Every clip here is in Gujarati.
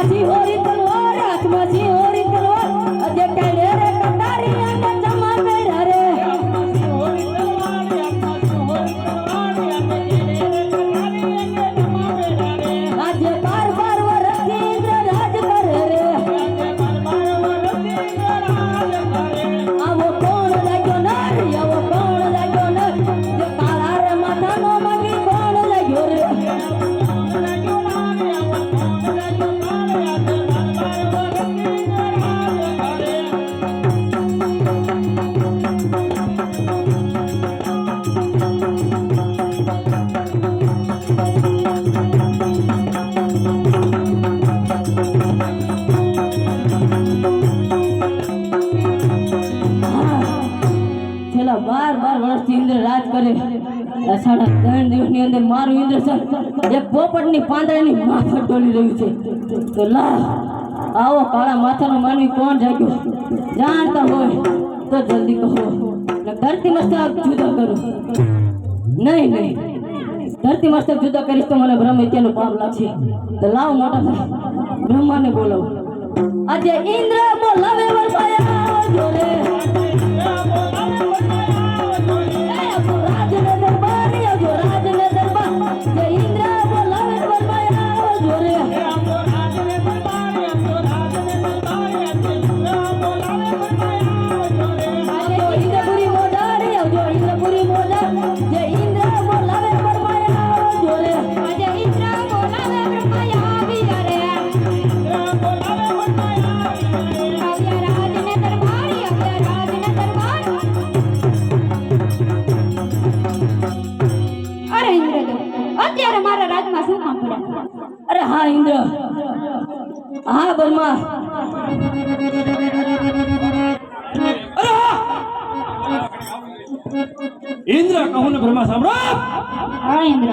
আজি হরিত સાડા ત્રણ દિવસની અંદર મારું ઇન્દ્ર છે એક પોપટની પાંદડાની માફક ડોલી રહ્યું છે. તો લા, આવો કાળા માથાનો માનવી કોણ જાગ્યો? જાણતા હોય તો જલ્દી કહો. ધરતી મસ્તક જુદા કરો. નહીં નહીં. ધરતી મસ્તક જુદા કરીશ તો મને બ્રહ્મ હત્યાનું પાપ લાગશે. તો લાવ મોટા બ્રહ્માને બોલાવો. આજે ઇન્દ્ર બોલાવે વરસાયા અરે હા ઇન્દ્ર. હા બર્મા ઇન્દ્ર કહું ને બ્રહ્મા સાંભળો. હા ઇન્દ્ર.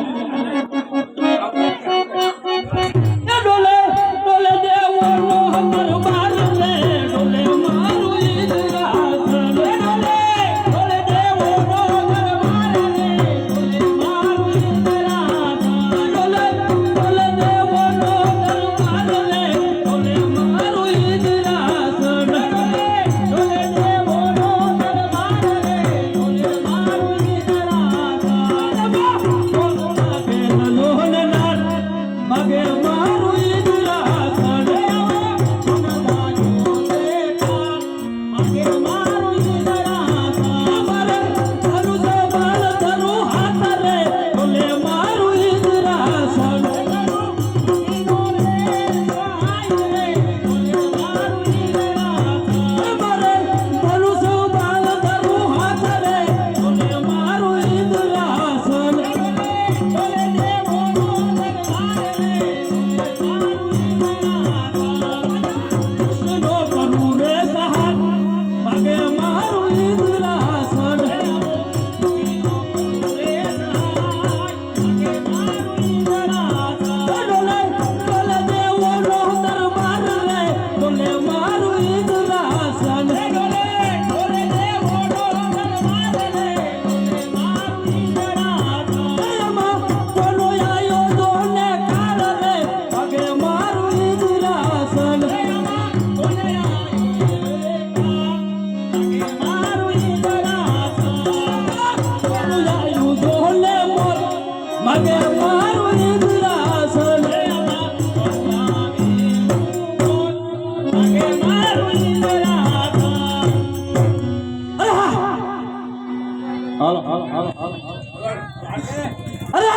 અરે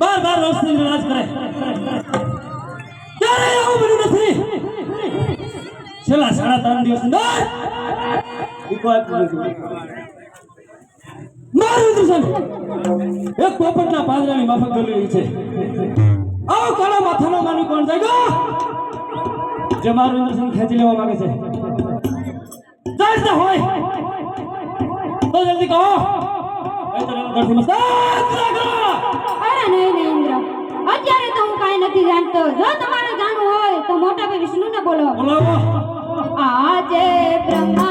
બાર બાર રોશની રાજ કરે. ક્યારે આવું બન્યું નથી. છેલ્લા સાડા ત્રણ દિવસ મારું દર્શન એક પોપટના પાંજરાની માફક રહી છે. આવો કાળા માથાનો કોણ જાય ગો જે મારું દર્શન ખેંચી લેવા માંગે છે. તો જલ્દી કહો. અરે નહીં અત્યારે તો હું કાંઈ નથી જાણતો. જો તમારે જાણવું હોય તો મોટા ભાઈ વિષ્ણુને બોલો. બોલાવો આજે બ્રહ્મા